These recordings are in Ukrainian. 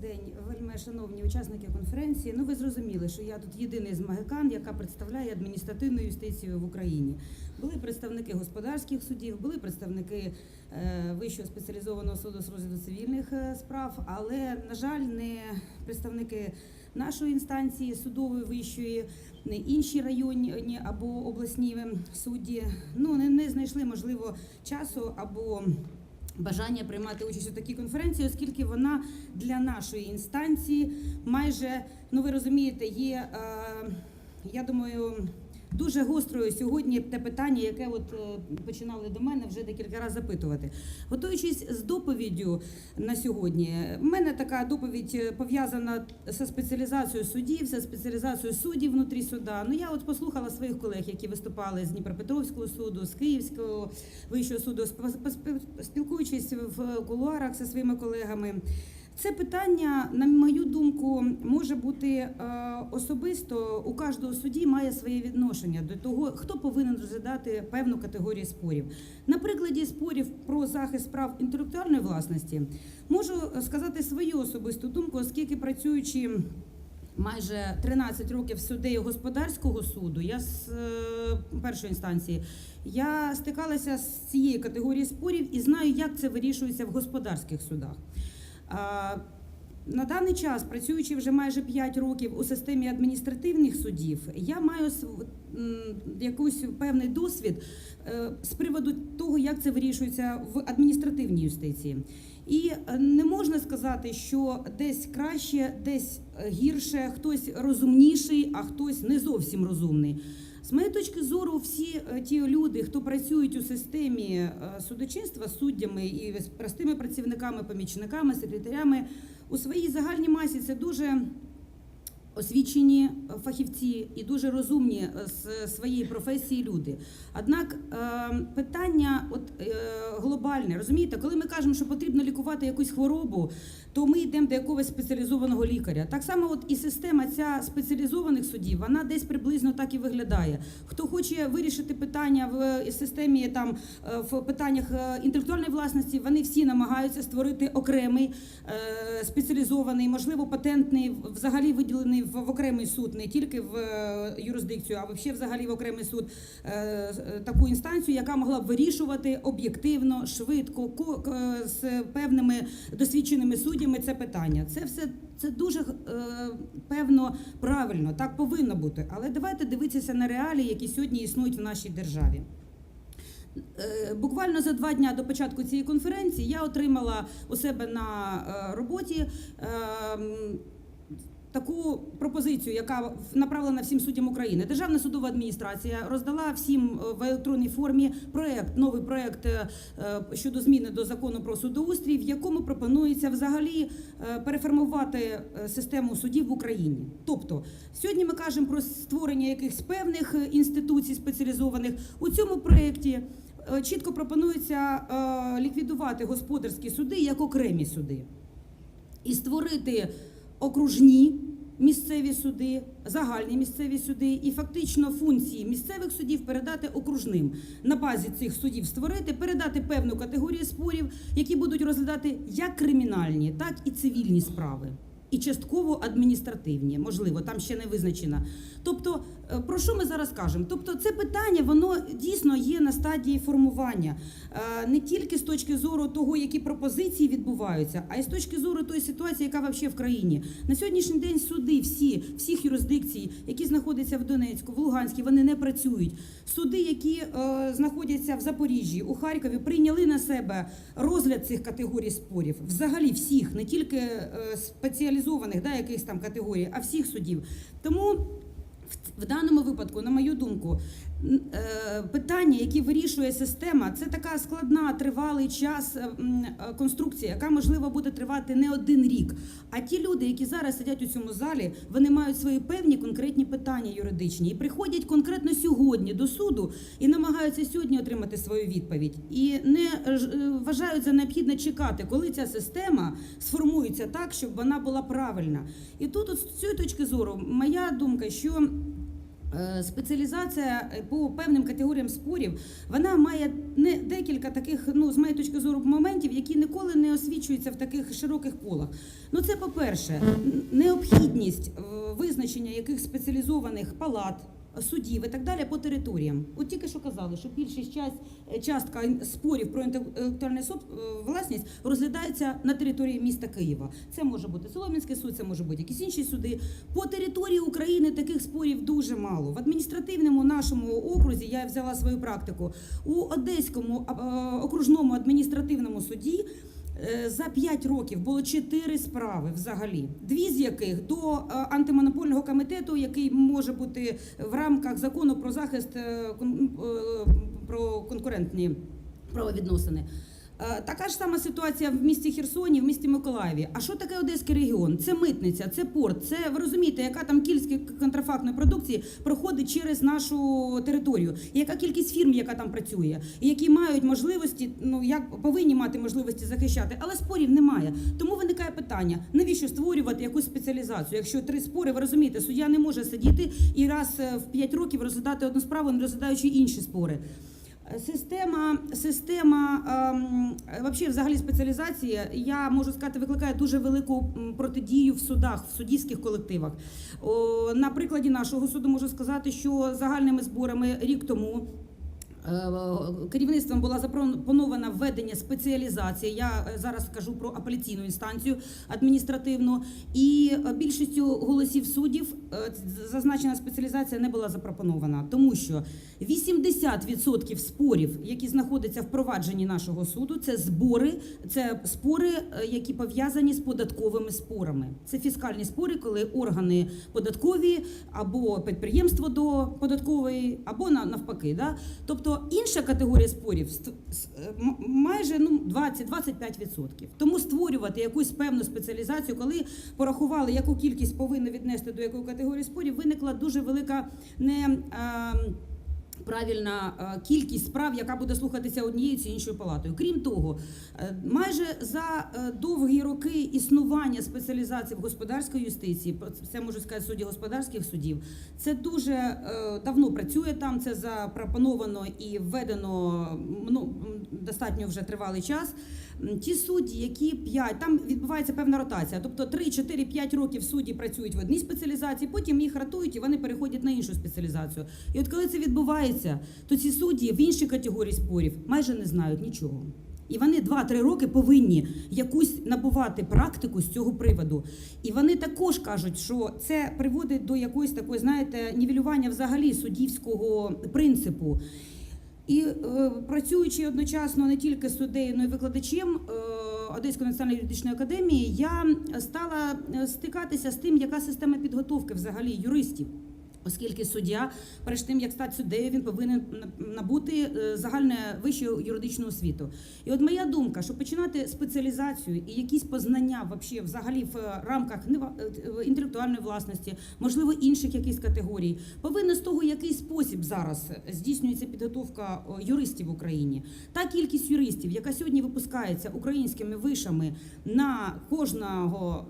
день, вельми шановні учасники конференції. Ну ви зрозуміли, що я тут єдиний з магикан, яка представляє адміністративну юстицію в Україні. Були представники господарських судів, були представники е, Вищого спеціалізованого суду з розгляду цивільних е, справ, але на жаль, не представники нашої інстанції судової вищої, не інші районні або обласні судді. Ну не, не знайшли можливо часу або бажання приймати участь у такій конференції, оскільки вона для нашої інстанції майже, ну ви розумієте, є, е, я думаю, дуже гострою сьогодні те питання, яке от е, починали до мене вже декілька разів запитувати. Готуючись з доповіддю на сьогодні, в мене така доповідь е, пов'язана зі спеціалізацією судів, зі спеціалізацією суддів внутрі суда. Ну я от послухала своїх колег, які виступали з Дніпропетровського суду, з Київського вищого суду, спілкуючись в кулуарах зі своїми колегами. Це питання, на мою думку, може бути е, особисто у кожного судді має своє відношення до того, хто повинен розглядати певну категорію спорів. На прикладі спорів про захист прав інтелектуальної власності можу сказати свою особисту думку, оскільки працюючи. Майже 13 років суддею господарського суду, я з е, першої інстанції, я стикалася з цією категорією спорів і знаю, як це вирішується в господарських судах. На даний час, працюючи вже майже 5 років у системі адміністративних судів, я маю якийсь певний досвід е, з приводу того, як це вирішується в адміністративній юстиції. І е, не можна сказати, що десь краще, десь гірше, хтось розумніший, а хтось не зовсім розумний. З моєї точки зору, всі е, ті люди, хто працюють у системі е, судочинства суддями і простими працівниками, помічниками, секретарями, у своїй загальній масі це дуже освічені фахівці і дуже розумні е, з своєї професії люди. Однак е, питання от, е, глобальне, розумієте, коли ми кажемо, що потрібно лікувати якусь хворобу, то ми йдемо до якогось спеціалізованого лікаря. Так само, от і система ця спеціалізованих судів, вона десь приблизно так і виглядає. Хто хоче вирішити питання в системі там в питаннях інтелектуальної власності, вони всі намагаються створити окремий спеціалізований, можливо, патентний, взагалі виділений в, окремий суд, не тільки в е, юрисдикцію, а взагалі взагалі в окремий суд е, е, таку інстанцію, яка могла б вирішувати об'єктивно, швидко, з певними досвідченими суддями це питання. Це все це дуже певно правильно, так повинно бути. Але давайте дивитися на реалії, які сьогодні існують в нашій державі. Буквально за два дня до початку цієї конференції я отримала у себе на роботі е, м, таку пропозицію, яка направлена всім суддям України. Державна судова адміністрація роздала всім е, в електронній формі проект, новий проект е, е, щодо зміни до закону про судоустрій, в якому пропонується взагалі переформувати систему судів в Україні. Тобто сьогодні ми кажемо про створення якихось певних інституцій спеціалізованих у цьому проєкті. Чітко пропонується ліквідувати господарські суди як окремі суди і створити окружні місцеві суди, загальні місцеві суди, і фактично функції місцевих судів передати окружним на базі цих судів створити, передати певну категорію спорів, які будуть розглядати як кримінальні, так і цивільні справи. І частково адміністративні, можливо, там ще не визначено. Тобто, е, про що ми зараз кажемо? Тобто, це питання воно дійсно є на стадії формування Е, не тільки з точки зору того, які пропозиції відбуваються, а й з точки зору тої ситуації, яка взагалі в країні. На сьогоднішній день суди всі, всіх юрисдикцій, які знаходяться в Донецьку, в Луганській, вони не працюють. Суди, які е, знаходяться в Запоріжжі, у Харкові, прийняли на себе розгляд цих категорій спорів, взагалі всіх, не тільки е, спеціалізованих, да, якихось там категорій, а всіх судів. Тому в- даному випадку, на мою думку, питання, які вирішує система, це така складна, тривалий час е, е, конструкція, яка можливо буде тривати не один рік. А ті люди, які зараз сидять у цьому залі, вони мають свої певні конкретні питання юридичні і приходять конкретно сьогодні до суду і намагаються сьогодні отримати свою відповідь. І не е, е, вважають за необхідне чекати, коли ця система сформується так, щоб вона була правильна. І тут, от з цієї точки зору, моя думка, що Е, Спеціалізація е, по певним категоріям спорів вона має не декілька таких, ну з моєї точки зору, моментів, які ніколи не освічуються в таких широких колах. Ну, це по-перше, необхідність е, визначення яких спеціалізованих палат. Судів і так далі по територіям. От тільки що казали, що більшість часть, е, частка спорів про інтелектуальну е, власність розглядається на території міста Києва. Це може бути Солом'янський суд, це може бути якісь інші суди. По території України таких спорів дуже мало. В адміністративному нашому окрузі я взяла свою практику у Одеському е, окружному адміністративному суді. Е, За 5 років було 4 справи взагалі, дві з яких до е, антимонопольного комітету, який може бути в рамках закону про захист е, про конкурентні правовідносини. Е, Така ж сама ситуація в місті Херсоні, в місті Миколаєві. А що таке Одеський регіон? Це митниця, це порт. Це ви розумієте, яка там кількість контрафактної продукції проходить через нашу територію, і яка кількість фірм, яка там працює, і які мають можливості, ну як повинні мати можливості захищати, але спорів немає. Тому виникає питання: навіщо створювати якусь спеціалізацію? Якщо три спори, ви розумієте, суддя не може сидіти і раз е, в п'ять років розглядати одну справу, не розглядаючи інші спори. Система, система ем, вообще, взагалі спеціалізації, я можу сказати, викликає дуже велику протидію в судах, в суддівських колективах. На прикладі нашого суду можу сказати, що загальними зборами рік тому. Е, Керівництвом була запропонована введення спеціалізації. Я е, зараз скажу про апеляційну інстанцію адміністративну, і е, більшістю голосів суддів зазначена спеціалізація не була запропонована, тому що 80% спорів, які знаходяться в провадженні нашого суду, це збори, це спори, які пов'язані з податковими спорами. Це фіскальні спори, коли органи податкові або підприємство до податкової, або на- навпаки. Да? Тобто інша категорія спорів е, майже ну, 20-25%. Тому створювати якусь певну спеціалізацію, коли порахували, яку кількість повинна віднести до якої категорії спорів, виникла дуже велика не. ем, правильна е, кількість справ, яка буде слухатися однією чи іншою палатою. Крім того, е, майже за е, довгі роки існування спеціалізації в господарській юстиції, про це можу сказати судді господарських судів, це дуже давно працює там. Це запропоновано і введено ну, достатньо вже тривалий час. Ті судді, які 5, там відбувається певна ротація, тобто 3, 4, 5 років судді працюють в одній спеціалізації, потім їх ратують і вони переходять на іншу спеціалізацію. І от коли це відбувається, то ці судді в іншій категорії спорів майже не знають нічого. І вони 2-3 роки повинні якусь набувати практику з цього приводу. І вони також кажуть, що це приводить до якоїсь такої, знаєте, нівелювання взагалі суддівського принципу. І е, працюючи одночасно не тільки суддею, але й викладачем е, Одеської національної юридичної академії, я стала е, стикатися з тим, яка система підготовки взагалі юристів. Оскільки суддя, перед тим як стати суддею, він повинен набути е, загальне вищу юридичну освіту. І от моя думка, що починати спеціалізацію і якісь познання взагалі в е, рамках е, інтелектуальної власності, можливо, інших якихось категорій, повинно з того, який спосіб зараз здійснюється підготовка юристів в Україні. Та кількість юристів, яка сьогодні випускається українськими вишами на кожного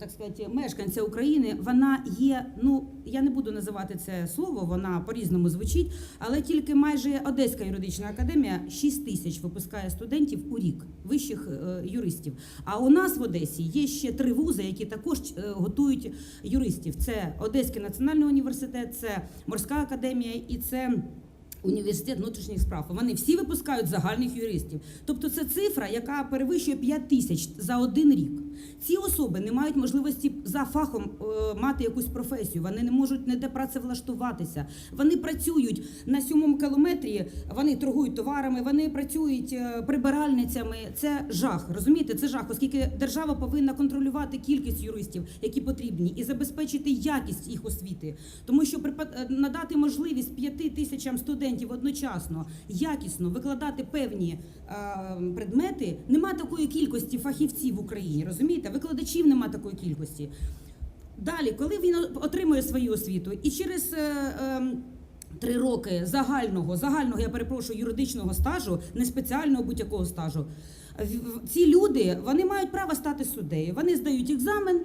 так сказати, мешканця України, вона є. Ну я не буду називати це слово, вона по-різному звучить, але тільки майже Одеська юридична академія 6 тисяч випускає студентів у рік, вищих е, юристів. А у нас в Одесі є ще три вузи, які також е, готують юристів. Це Одеський національний університет, це морська академія і це. Університет внутрішніх справ вони всі випускають загальних юристів. Тобто це цифра, яка перевищує 5 тисяч за один рік. Ці особи не мають можливості за фахом е, мати якусь професію. Вони не можуть ніде працевлаштуватися. Вони працюють на сьомому кілометрі, вони торгують товарами, вони працюють е, прибиральницями. Це жах. Розумієте, це жах, оскільки держава повинна контролювати кількість юристів, які потрібні, і забезпечити якість їх освіти. Тому що е, надати можливість п'яти тисячам студентів одночасно якісно викладати певні е, предмети, нема такої кількості фахівців в Україні. Розумієте, викладачів нема такої кількості. Далі, коли він отримує свою освіту і через. е, е, три роки загального, загального, я перепрошую, юридичного стажу, не спеціального будь-якого стажу. Ці люди вони мають право стати суддею. Вони здають екзамен,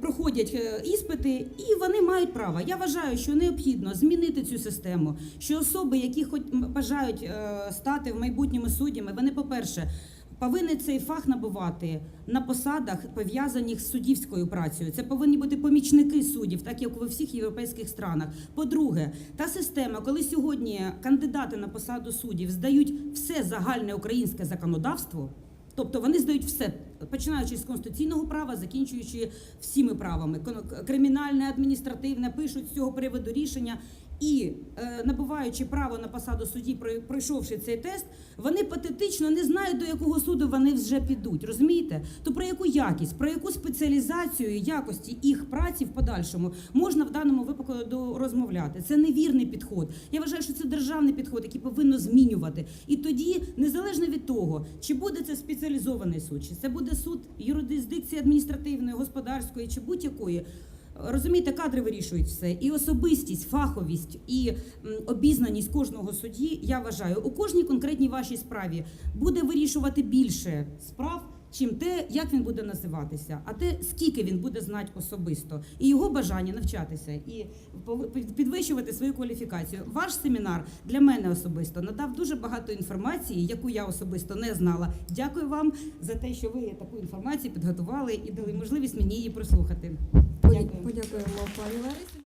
проходять е, іспити, і вони мають право. Я вважаю, що необхідно змінити цю систему. Що особи, які хоч бажають е, стати в майбутньому суддями, вони, по-перше, повинні цей фах набувати на посадах, пов'язаних з суддівською працею. Це повинні бути помічники суддів, так як у всіх європейських странах. По-друге, та система, коли сьогодні кандидати на посаду суддів здають все загальне українське законодавство. Тобто вони здають все, починаючи з конституційного права, закінчуючи всіми правами, кримінальне, адміністративне, пишуть з цього приводу рішення. І е, набуваючи право на посаду судді, прой- пройшовши цей тест, вони патетично не знають, до якого суду вони вже підуть. Розумієте? То про яку якість, про яку спеціалізацію якості їх праці в подальшому можна в даному випадку розмовляти? Це невірний підход. Я вважаю, що це державний підход, який повинно змінювати. І тоді, незалежно від того, чи буде це спеціалізований суд, чи це буде суд юрисдикції адміністративної, господарської чи будь-якої. Розумієте, кадри вирішують все. І особистість, фаховість і обізнаність кожного судді, я вважаю, у кожній конкретній вашій справі буде вирішувати більше справ, чим те, як він буде називатися, а те, скільки він буде знати особисто, і його бажання навчатися і підвищувати свою кваліфікацію. Ваш семінар для мене особисто надав дуже багато інформації, яку я особисто не знала. Дякую вам за те, що ви таку інформацію підготували і дали можливість мені її прослухати. Дякую. Подякуємо пані Ларисі.